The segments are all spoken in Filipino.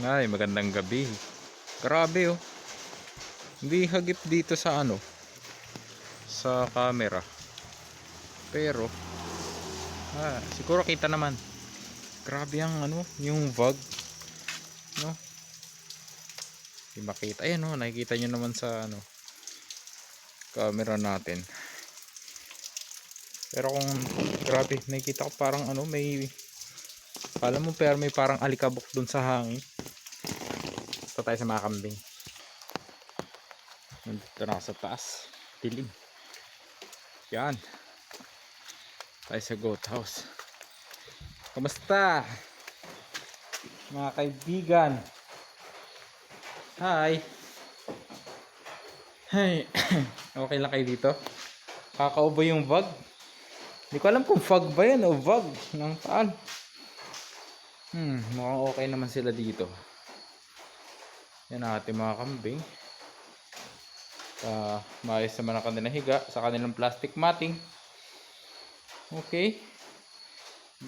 Ay, magandang gabi. Grabe oh. Hindi hagip dito sa ano sa camera. Pero ah, siguro kita naman. Grabe ang ano, yung vlog. No? Hindi makita. Ayan oh, nakikita nyo naman sa ano camera natin. Pero kung grabe, nakikita ko parang ano, may alam mo pero may parang alikabok dun sa hangin. Ito tayo sa mga kambing. Nandito na ako sa taas. Dilim. Yan. Tayo sa goat house. Kamusta? Mga kaibigan. Hi. Hi. okay lang kayo dito? Kakaubo yung vlog. Hindi ko alam kung vlog ba yan o vlog. Nang paan. Hmm, mukhang okay naman sila dito. Yan ang ating mga kambing. Uh, maayos naman ang kanilang higa sa kanilang plastic matting. Okay.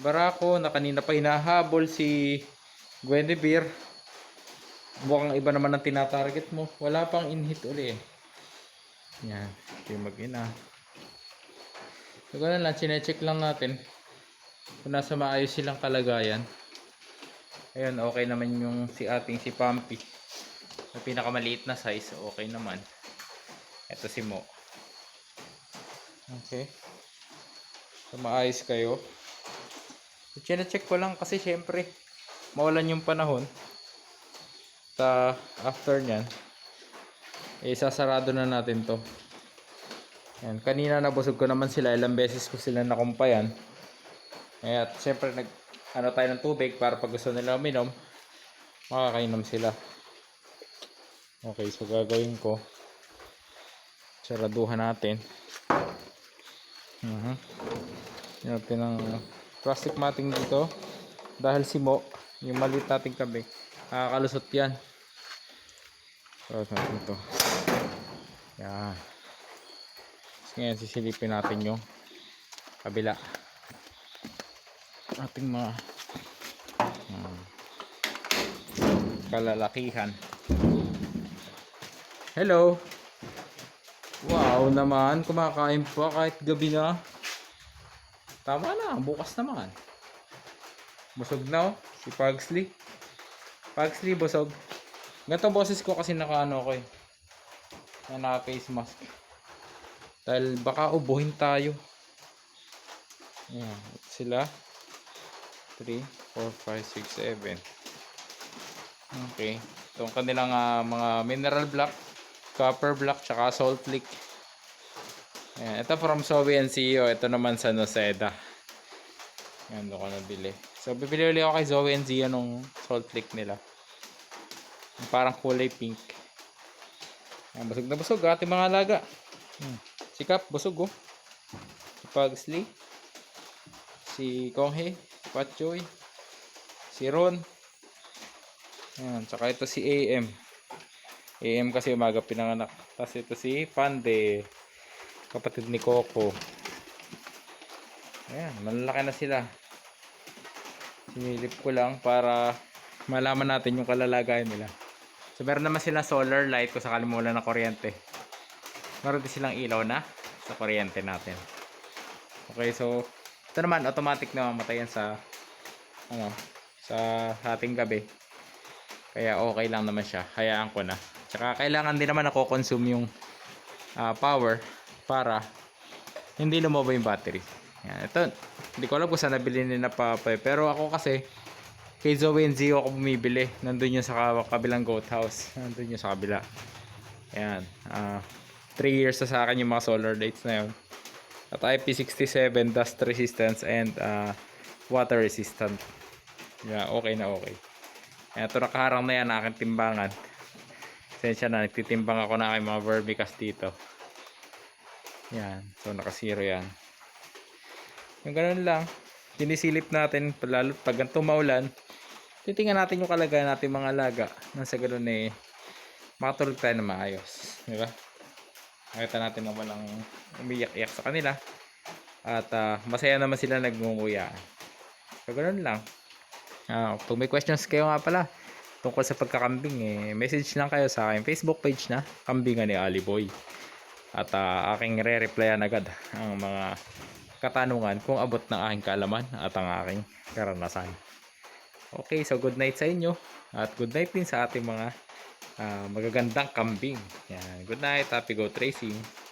Barako na kanina pa hinahabol si Guinevere. Mukhang iba naman ang tinatarget mo. Wala pang in-hit uli eh. Yan. Ito yung mag-ina. So, ganun lang. Chinecheck lang natin kung nasa maayos silang kalagayan. Ayun, okay naman yung si ating si Pumpy. Sa pinakamaliit na size, okay naman. Ito si Mo. Okay. So, maayos kayo. So, check ko lang kasi syempre, maulan yung panahon. Ta after nyan, eh, sasarado na natin to. Yan. Kanina nabusog ko naman sila. Ilang beses ko sila nakumpayan. Kaya, syempre, nag, ano tayo ng tubig para pag gusto nila uminom makakainom sila. Okay so gagawin ko saraduhan natin. Uh -huh. natin ng plastic matting dito. Dahil si Mo yung maliit nating tabi nakakalusot yan. Tapos natin ito yan. So, ngayon sisilipin natin yung kabila ating mga hmm, kalalakihan. Hello. Wow naman kumakain pa kahit gabi na. Tama na bukas naman. Busog na oh si Pugsley Pugsley busog. Ganito boses ko kasi naka ano ko eh. Na naka face mask. Dahil baka ubuhin tayo. Yan sila 3, 4, 5, 6, 7. Okay. Itong kanilang ah, mga mineral block, copper block, tsaka salt lick. Ayan. Ito from Sobe and CEO. Ito naman sa Noceda. Ayan, doon ko nabili. So, bibili ulit ako kay Zoe and Zia nung salt lick nila. Parang kulay pink. Ayan, busog na busog. Ating mga alaga. Hmm. Si Kap, busog oh. Si Pugsley. Si Konghe. Patchoy, si Ron, Ayan, tsaka ito si AM. AM kasi umaga pinanganak. Tapos ito si Pande, kapatid ni Coco. Ayan, malalaki na sila. Sinilip ko lang para malaman natin yung kalalagayan nila. So meron naman silang solar light kung sakali mo ng kuryente. Meron din silang ilaw na sa kuryente natin. Okay, so ito naman automatic na mamatayan sa ano sa ating gabi. Kaya okay lang naman siya. Hayaan ko na. Tsaka kailangan din naman ako consume yung ah, power para hindi lumobo yung battery. Yan. Ito, hindi ko alam kung saan nabili ni na Papay. Pero ako kasi, kay Zoe and Zio ako bumibili. Nandun yun sa ka- kabilang goat house. Nandun yun sa kabila. Ayan. 3 years na sa akin yung mga solar lights na yun. At IP67 dust resistance and uh, water resistant. Yeah, okay na okay. Ayan, ito nakaharang na yan aking timbangan. Sensya na, nagtitimbang ako na aking mga verbicast dito. Yan, so nakasiro yan. Yung ganun lang, sinisilip natin, lalo pag ganito maulan, titingnan natin yung kalagayan natin mga alaga. Nang sa ganun eh, makatulog tayo na maayos. Di ba? Nakita natin na walang umiyak-iyak sa kanila. At ah, masaya naman sila nagmumuya. So, ganun lang. Ah, kung may questions kayo nga pala, tungkol sa pagkakambing eh, message lang kayo sa akin Facebook page na Kambingan ni Ali Boy. At ah, aking re-replyan agad ang mga katanungan kung abot ng aking kaalaman at ang aking karanasan. Okay, so good night sa inyo at good night din sa ating mga ah, magagandang kambing. Yan, good night, happy go tracing.